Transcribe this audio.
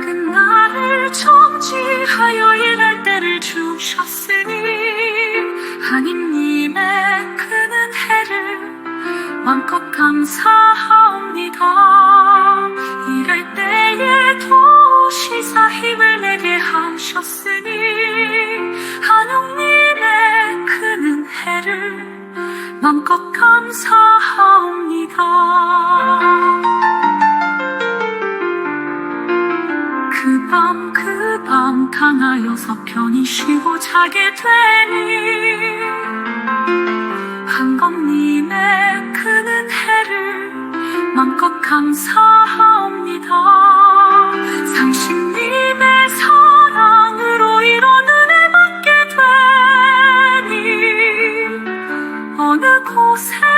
그날을 정지하여 일할 때를 주셨으니 하나님의 큰 은혜를 마음껏 감사합니다. 일할 때에 도시사 힘을 내게 하셨으니 하나님의 큰 은혜를 마음껏 감사합니다. 그 밤 그밤 그 강하여서 편히 쉬고 자게 되니. 한검님의 큰 은혜를 맘껏 감사합니다. 상신님의 사랑으로 이런 은혜 받게 되니. 어느 곳에